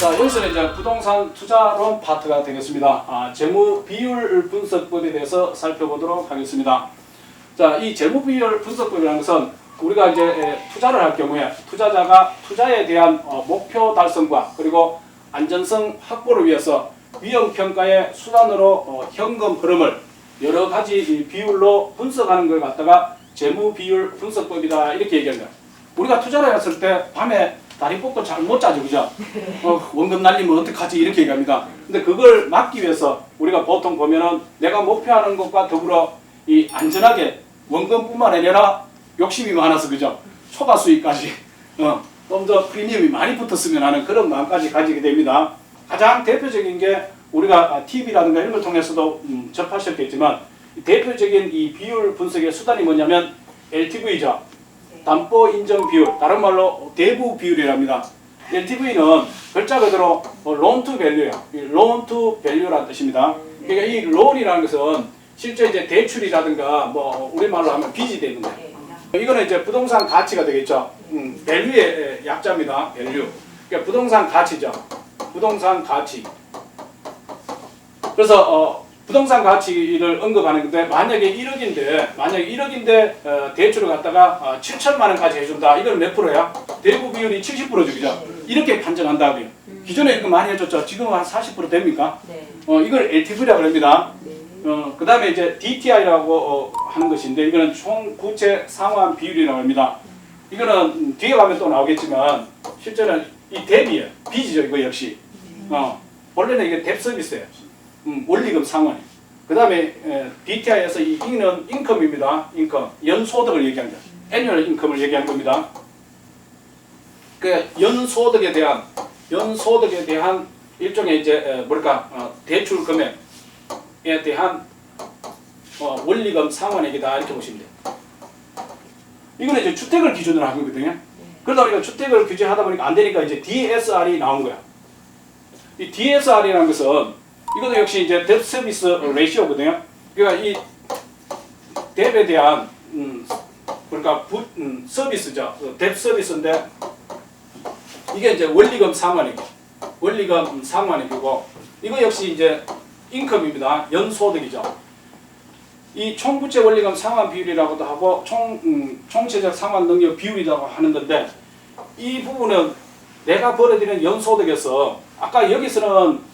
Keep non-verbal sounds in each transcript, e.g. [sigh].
자, 여기서는 이제 부동산 투자론 파트가 되겠습니다. 아, 재무 비율 분석법에 대해서 살펴보도록 하겠습니다. 자, 이 재무 비율 분석법이라는 것은 우리가 이제 에, 투자를 할 경우에 투자자가 투자에 대한 어, 목표 달성과 그리고 안전성 확보를 위해서 위험 평가의 수단으로 어, 현금 흐름을 여러 가지 이 비율로 분석하는 걸 갖다가 재무 비율 분석법이다 이렇게 얘기합니다. 우리가 투자를 했을 때 밤에 다리 뻗고 잘 못 자죠, 그죠? 어, 원금 날리면 어떡하지 이렇게 얘기합니다. 근데 그걸 막기 위해서 우리가 보통 보면은 내가 목표하는 것과 더불어 이 안전하게 원금뿐만 아니라 욕심이 많아서 그죠? 초과 수익까지 어, 좀 더 프리미엄이 많이 붙었으면 하는 그런 마음까지 가지게 됩니다. 가장 대표적인 게 우리가 TV라든가 이런 걸 통해서도 음, 접하셨겠지만 이 대표적인 이 비율 분석의 수단이 뭐냐면 LTV죠. 담보 인정 비율, 다른 말로 대부 비율이랍니다. LTV는 글자 그대로 loan to valu예요. loan to valu라는 뜻입니다. 그러니까 이 loan이라는 것은 실제 이제 대출이라든가 뭐 우리말로 하면 빚이 되는 거예요. 이거는 이제 부동산 가치가 되겠죠. 음, value의 약자입니다. value. 그러니까 부동산 가치죠. 부동산 가치. 그래서 어, 부동산 가치를 언급하는 건데 만약에 1억인데 만약에 1억인데 어, 대출을 갖다가 어, 7천만 원까지 해준다. 이건 몇 프로야? 대부 비율이 70%죠, 그죠? 이렇게 판정한다고요. 기존에 이렇게 많이 해줬죠. 지금은 한 40% 됩니까? 네. 어, 이걸 LTV라고 합니다. 네. 어, 그 다음에 이제 DTI라고 어, 하는 것인데 이거는 총 부채 상환 비율이라고 합니다. 이거는 음, 뒤에 가면 또 나오겠지만 실제는 이 대비예요. 빚이죠 이거 역시. 어, 원래는 이게 뎁 서비스예요. 음, 원리금 상환이. 그 다음에 DTI에서 이 E는 인컴입니다. 인컴. 연소득을 얘기합니다. 애니얼 인컴을 얘기한 겁니다. 그 연소득에 대한 연소득에 대한 일종의 이제 에, 뭐랄까 어, 대출 금액에 대한 어, 원리금 상환액이다 이렇게 보시면 돼요. 이거는 이제 주택을 기준으로 한 거거든요. 그러다 보니까 주택을 규제하다 보니까 안 되니까 이제 DSR이 나온 거야. 이 DSR이라는 것은 이것도 역시 이제 뎁 서비스 레이시오거든요. 그러니까 이 뎁에 대한 음, 그러니까 부, 음, 서비스죠. 어, 뎁 서비스인데 이게 이제 원리금 상환이고 원리금 상환액이고 이거 역시 이제 인컴입니다. 연소득이죠. 이 총부채 원리금 상환 비율이라고도 하고 총 음, 총체적 상환 능력 비율이라고 하는 건데 이 부분은 내가 벌어들이는 연소득에서 아까 여기서는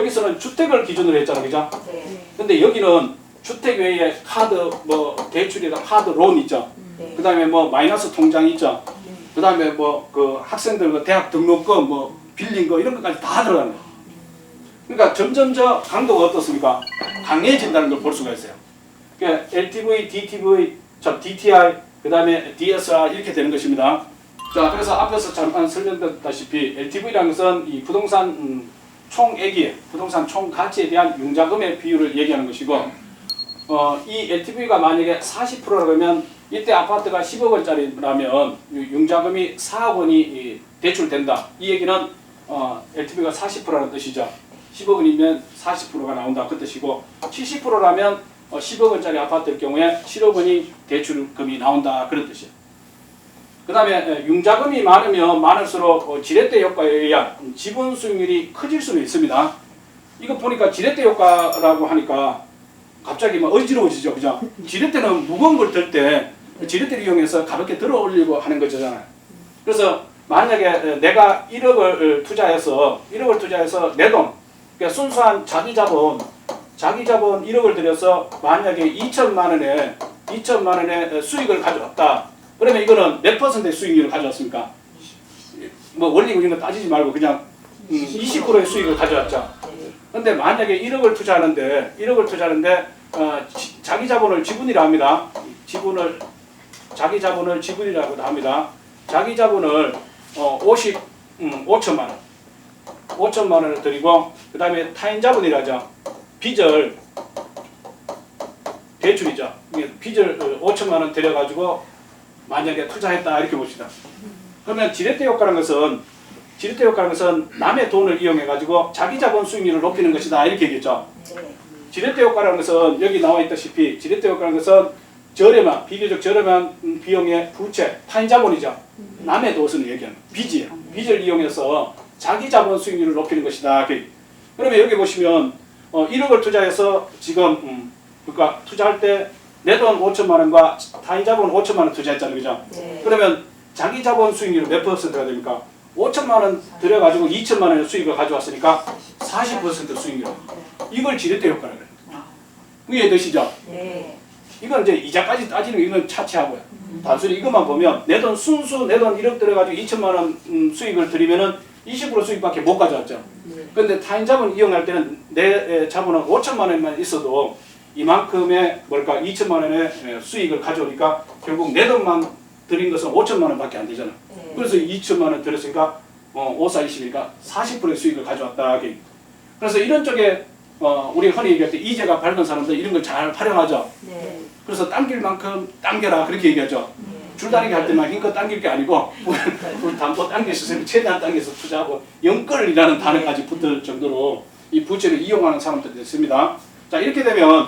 여기서는 주택을 기준으로 했잖아, 그죠? 네. 근데 여기는 주택 외에 카드 뭐 대출이나 카드 론 있죠. 네. 그다음에 뭐 마이너스 통장 있죠. 그다음에 뭐 그 학생들 그 대학 등록금 뭐 빌린 거 이런 것까지 다 들어가는 거예요. 그러니까 점점 저 강도가 어떻습니까? 강해진다는 걸 볼 수가 있어요. 그러니까 LTV, DTV, 저 DTI, 그다음에 DSR 이렇게 되는 것입니다. 자, 그래서 앞에서 잠깐 설명드렸다시피 LTV라는 것은 이 부동산 음, 총액이 부동산 총 가치에 대한 융자금의 비율을 얘기하는 것이고 어, 이 LTV가 만약에 40%라고 하면 이때 아파트가 10억 원짜리라면 이 융자금이 4억 원이 이 대출된다. 이 얘기는 어, LTV가 40%라는 뜻이죠. 10억 원이면 40%가 나온다 그 뜻이고 70%라면 어, 10억 원짜리 아파트일 경우에 7억 원이 대출금이 나온다 그런 뜻이에요. 그 다음에 융자금이 많으면 많을수록 어, 지렛대 효과에 의한 지분 수익률이 커질 수는 있습니다. 이거 보니까 지렛대 효과라고 하니까 갑자기 막 어지러워지죠, 그죠? 지렛대는 무거운 걸 들 때 지렛대를 이용해서 가볍게 들어 올리고 하는 거잖아요. 그래서 만약에 내가 1억을 투자해서 1억을 투자해서 내 돈, 그러니까 순수한 자기 자본, 자기 자본 1억을 들여서 만약에 2천만 원에 2천만 원의 수익을 가져왔다. 그러면 이거는 몇 퍼센트의 수익률을 가져왔습니까? 뭐 원리금 이런 거 따지지 말고 그냥 음, 20%의 수익을 가져왔죠. 근데 만약에 1억을 투자하는데 1억을 투자하는데 어, 지- 자기 자본을 지분이라 합니다. 지분을 자기 자본을 지분이라고도 합니다. 자기 자본을 어, 50 음, 5천만 원. 5천만 원을 드리고 그 다음에 타인 자본이라죠. 빚을 대출이죠. 빚을 어, 5천만 원 들여 가지고 만약에 투자했다 이렇게 봅시다. 그러면 지렛대 효과라는 것은 지렛대 효과라는 것은 남의 돈을 이용해 가지고 자기 자본 수익률을 높이는 것이다 이렇게 얘기했죠. 네. 지렛대 효과라는 것은 여기 나와 있다시피 지렛대 효과라는 것은 저렴한 비교적 저렴한 음, 비용의 부채 타인 자본이죠. 남의 돈을 얘기하는 빚이에요. 빚을 이용해서 자기 자본 수익률을 높이는 것이다. 그- 그러면 여기 보시면 어, 1억을 투자해서 지금 음, 그러니까 투자할 때 내 돈 5천만 원과 타인 자본 5천만 원 투자했잖아요. 그죠? 네. 그러면 자기 자본 수익률은 몇 퍼센트가 됩니까? 5천만 원 들여가지고 2천만 원의 수익을 가져왔으니까 40% 수익률. 이걸 지렛대 효과라 그래요. 이해 되시죠? 네. 이건 이제 이자까지 따지는 이건 차치하고요. 단순히 이것만 보면 내 돈 순수 내 돈 1억 들어가지고 2천만 원 음, 수익을 들이면은 20% 수익밖에 못 가져왔죠. 네. 근데 타인 자본 이용할 때는 내 에, 자본은 5천만 원만 있어도 이만큼의 뭘까 2천만 원의 에, 수익을 가져오니까 결국 내 돈만 들인 것은 5천만 원밖에 안 되잖아. 네. 그래서 2천만 원 들였으니까 어, 5, 4, 20이니까 40%의 수익을 가져왔다. 그래서 이런 쪽에 어, 우리 흔히 얘기할 때 이제가 밝은 사람들 이런 걸 잘 활용하죠. 네. 그래서 당길 만큼 당겨라 그렇게 얘기하죠. 줄다리기 할 때만 힘껏 당길 게 아니고 [laughs] 우리 담보 있으면 최대한 당겨서 투자하고 영끌이라는 단어까지 붙을 정도로 이 부채를 이용하는 사람들이 있습니다. 자 이렇게 되면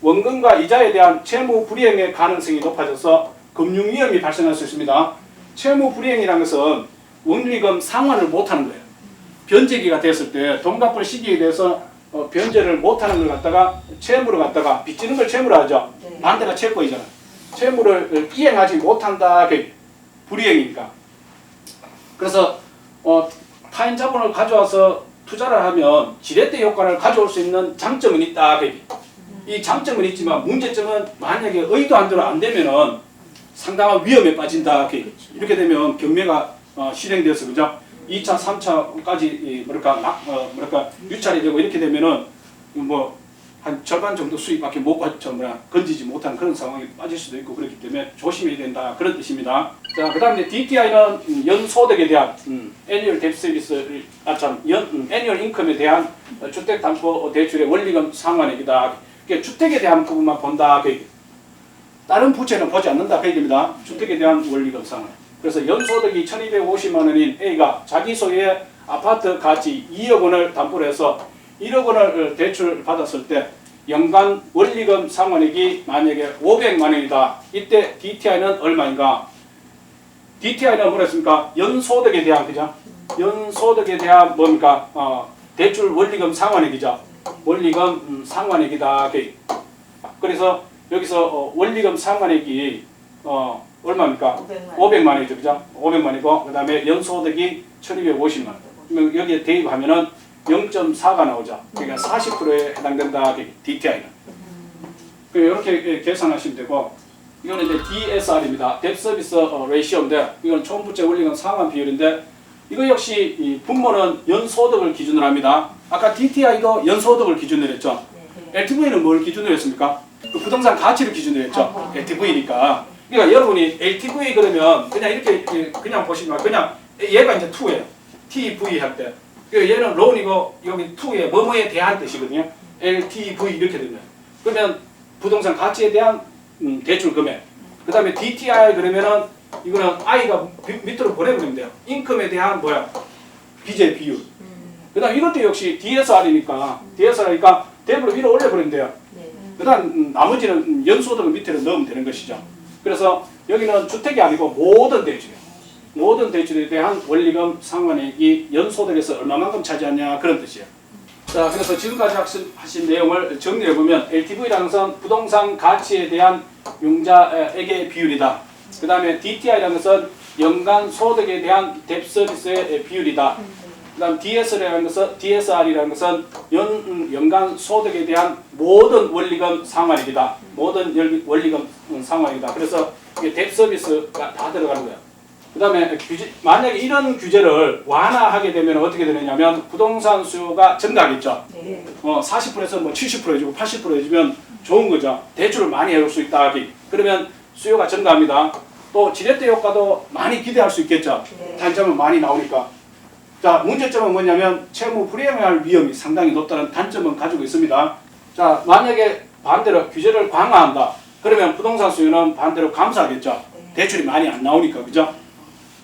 원금과 이자에 대한 채무 불이행의 가능성이 높아져서 금융 위험이 발생할 수 있습니다. 채무 불이행이라는 것은 원리금 상환을 못하는 거예요. 변제기가 됐을 때 돈 갚을 시기에 대해서 어, 변제를 못하는 걸 갖다가 채무를 갖다가 빚지는 걸 채무로 하죠. 네. 반대가 채권이잖아. 채무를 이행하지 못한다. 그 불이행이니까. 그래서 어, 타인 자본을 가져와서 투자를 하면 지렛대 효과를 가져올 수 있는 장점은 있다. 그이 장점은 있지만 문제점은 만약에 의도한 대로 안 되면은 상당한 위험에 빠진다. 그 이렇게 되면 경매가 어, 실행돼서 그죠? 2차, 3차까지 이 뭐랄까 나- 어, 뭐랄까 유찰이 되고 이렇게 되면은 뭐 한 절반 정도 수익밖에 못 뭐야 건지지 못한 그런 상황에 빠질 수도 있고 그렇기 때문에 조심해야 된다 그런 뜻입니다. 자 그다음에 DTI는 연 소득에 대한 음, annual debt service 아참 연 음, annual income에 대한 어, 주택 담보 대출의 원리금 상환액이다. 그게 주택에 대한 부분만 본다 그 얘기. 다른 부채는 보지 않는다 그 얘기입니다. 주택에 대한 원리금 상환. 그래서 연소득이 1,250만 원인 A가 자기 소유의 아파트 가치 2억 원을 담보로 해서 1억 원을 대출 받았을 때 연간 원리금 상환액이 만약에 500만 원이다. 이때 DTI는 얼마인가? DTI는 뭐랬습니까? 연소득에 대한 그죠? 연소득에 대한 뭡니까? 어, 대출 원리금 상환액이죠. 원리금 음, 상환액이다. 그- 그래서 여기서 어, 원리금 상환액이 어, 얼마입니까? 500만. 500만 원이죠, 그죠? 500만 원이고 그다음에 연소득이 1,250만 원. 그러면 여기에 대입하면은 0.4가 나오죠. 그러니까 40%에 해당된다. DTI는. 이렇게 계산하시면 되고 이거는 이제 DSR입니다. 뎁 서비스 레이시오인데 이건 총부채 원리금 상환 비율인데 이거 역시 이 분모는 연소득을 기준으로 합니다. 아까 DTI도 연소득을 기준으로 했죠. 네. LTV는 뭘 기준으로 했습니까? 그 부동산 가치를 기준으로 했죠. LTV니까. 그러니까 여러분이 LTV 그러면 그냥 이렇게 그냥 보시면 그냥 얘가 이제 2예요. TV 할 때. 그러니까 얘는 론이고 여기 2에 뭐뭐에 대한 뜻이거든요. LTV 이렇게 되면. 그러면 부동산 가치에 대한 음, 대출 금액. 그 다음에 DTI 그러면은 이거는 I가 밑- 밑으로 보내버리면 돼요. 인컴에 대한 뭐야? 빚의 비율. 음. 그 다음 이것도 역시 DSR이니까 DSR이니까 대부분 위로 올려버리면 돼요. 네. 그 다음 나머지는 음, 연소득을 밑으로 넣으면 되는 것이죠. 그래서 여기는 주택이 아니고 모든 대출이에요. 모든 대출에 대한 원리금 상환액이 연소득에서 얼마만큼 차지하냐 그런 뜻이에요. 자, 그래서 지금까지 하신, 하신 내용을 정리해 보면 LTV라는 것은 부동산 가치에 대한 용자액의 비율이다. 그 다음에 DTI라는 것은 연간 소득에 대한 뎁 서비스의 비율이다. 그 다음 DSR이라는 것은 DSR이라는 것은 연 음, 연간 소득에 대한 모든 원리금 상환액이다. 모든 열- 원리금 음, 상환액이다. 그래서 이게 뎁 서비스가 다 들어가는 거야. 그 다음에 규제 만약에 이런 규제를 완화하게 되면 어떻게 되느냐면 부동산 수요가 증가하겠죠. 네. 어 40%에서 뭐 70% 해주고 80% 해주면 좋은 거죠. 대출을 많이 해올 수 있다. 하기. 그러면 수요가 증가합니다. 또 지렛대 효과도 많이 기대할 수 있겠죠. 네. 단점은 많이 나오니까. 자, 문제점은 뭐냐면 채무 불이행할 위험이 상당히 높다는 단점은 가지고 있습니다. 자, 만약에 반대로 규제를 강화한다. 그러면 부동산 수요는 반대로 감소하겠죠. 대출이 많이 안 나오니까, 그죠?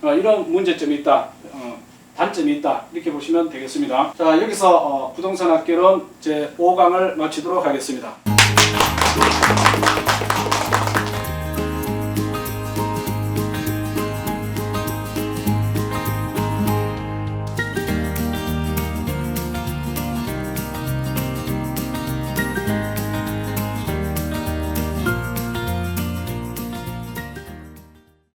어, 이런 문제점이 있다. 어, 단점이 있다. 이렇게 보시면 되겠습니다. 자, 여기서 어, 부동산 학교론 제 5강을 마치도록 하겠습니다.